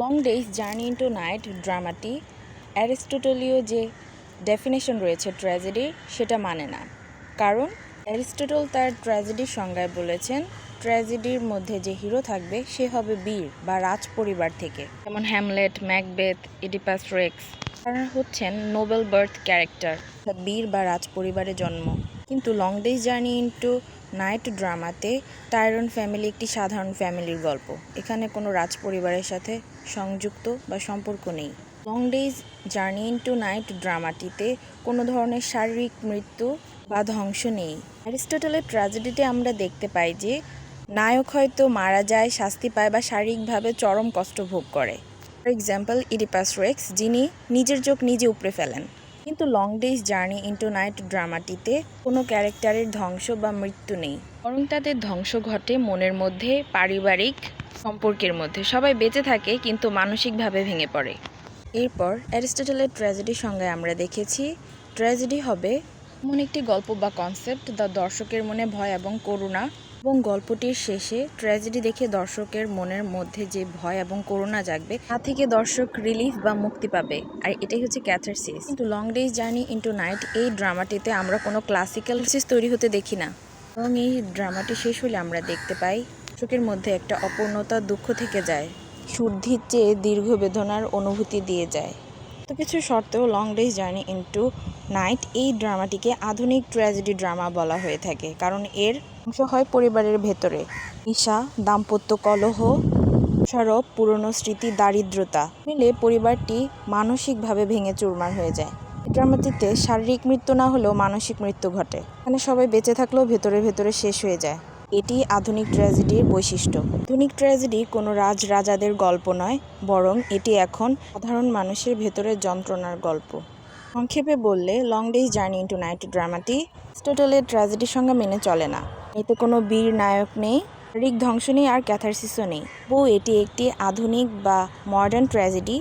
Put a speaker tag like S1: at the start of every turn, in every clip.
S1: Long days journey into night ড্রামাটি অ্যারিস্টোটলীয় যে definition রয়েছে ট্র্যাজেডির সেটা মানে না। কারণ অ্যারিস্টোটল তার ট্র্যাজেডির সংজ্ঞায় বলেছেন ট্র্যাজেডির মধ্যে যে হিরো থাকবে, সে হবে বীর বা রাজ পরিবার থেকে। যেমন হ্যামলেট ম্যাকবেথ ইডিপাস রেক্স তারা হচ্ছেন নোবেল বার্থ ক্যারেক্টার বীর বা রাজ পরিবারে জন্ম। কিন্তু long days journey into night ড্রামাতে Tyrone family একটি সাধারণ ফ্যামিলির গল্প। এখানে কোনো রাজ পরিবারের সাথে সংযুক্ত বা সম্পর্ক নেই। Long days journey into night ড্রামাটিতে কোনো ধরনের শারীরিক মৃত্যু বা ধ্বংস নেই। অ্যারিস্টটলের ট্র্যাজেডিতে আমরা দেখতে পাই যে, নায়ক হয়তো মারা যায়, শাস্তি পায় বা শারীরিকভাবে চরম কষ্ট ভোগ করে। ফর এক্সাম্পল ইডিপাস রেক্স যিনি নিজের চোখ নিজে উপড়ে ফেলেন। কিন্তু long days journey into night ড্রামাটিতে কোনো ক্যারেক্টারের ধ্বংস বা মৃত্যু নেই। বরং তাদের ধ্বংস ঘটে মনের মধ্যে, পারিবারিক সম্পর্কের মধ্যে। সবাই বেঁচে থাকে কিন্তু মানসিকভাবে ভেঙে পড়ে। এরপর অ্যারিস্টটলের ট্র্যাজেডির সঙ্গে আমরা দেখেছি, ট্র্যাজেডি হবে এমন একটি গল্প বা কনসেপ্ট যা দর্শকের মনে ভয় এবং করুণা এবং গল্পটির শেষে ট্র্যাজেডি দেখে দর্শকের মনের মধ্যে যে ভয় এবং করুণা জাগবে, তা থেকে দর্শক রিলিফ বা মুক্তি পাবে। আর এটাই হচ্ছে ক্যাথারসিস কিন্তু long days journey into night এই ড্রামাটিতে আমরা কোনো ক্লাসিক্যাল সিস তৈরি হতে দেখি না। এবং এই ড্রামাটি শেষ হলে আমরা দেখতে পাই, দর্শকের মধ্যে একটা অপূর্ণতা দুঃখ থেকে যায়, শুদ্ধির চেয়ে দীর্ঘ বেদনার অনুভূতি দিয়ে যায়। তো কিছু শর্তেও long days journey into night এই ড্রামাটিকে আধুনিক ট্র্যাজেডি ড্রামা বলা হয়ে থাকে। কারণ এর অংশ হয় পরিবারের ভেতরে। ঈশা, দাম্পত্য কলহ সরব পুরনো স্মৃতি, দারিদ্রতা মিলে পরিবারটি মানসিকভাবে ভেঙে চুরমার হয়ে যায়। ড্রামাটিতে শারীরিক মৃত্যু না হলেও মানসিক মৃত্যু ঘটে। এখানে সবাই বেঁচে থাকলেও ভেতরে ভেতরে শেষ হয়ে যায়। এটি আধুনিক ট্র্যাজেডির বৈশিষ্ট্য। আধুনিক ট্র্যাজেডি কোনো রাজ রাজাদের গল্প নয়, বরং এটি এখন সাধারণ মানুষের ভেতরের যন্ত্রণার গল্প। সংক্ষেপে বললে long days journey into night ড্রামাটি স্টোটলের ট্র্যাজেডির সঙ্গে মেনে চলে না। এতে কোনো বীর নায়ক নেই শারীরিক ধ্বংস নেই, আর ক্যাথারসিসও নেই। বউ এটি একটি আধুনিক বা মডার্ন ট্র্যাজেডি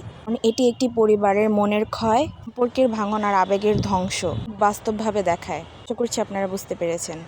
S1: এটি একটি পরিবারের মনের ক্ষয়, সম্পর্কের ভাঙন আর আবেগের ধ্বংস বাস্তবভাবে দেখায়। আশা করছি আপনারা বুঝতে পেরেছেন।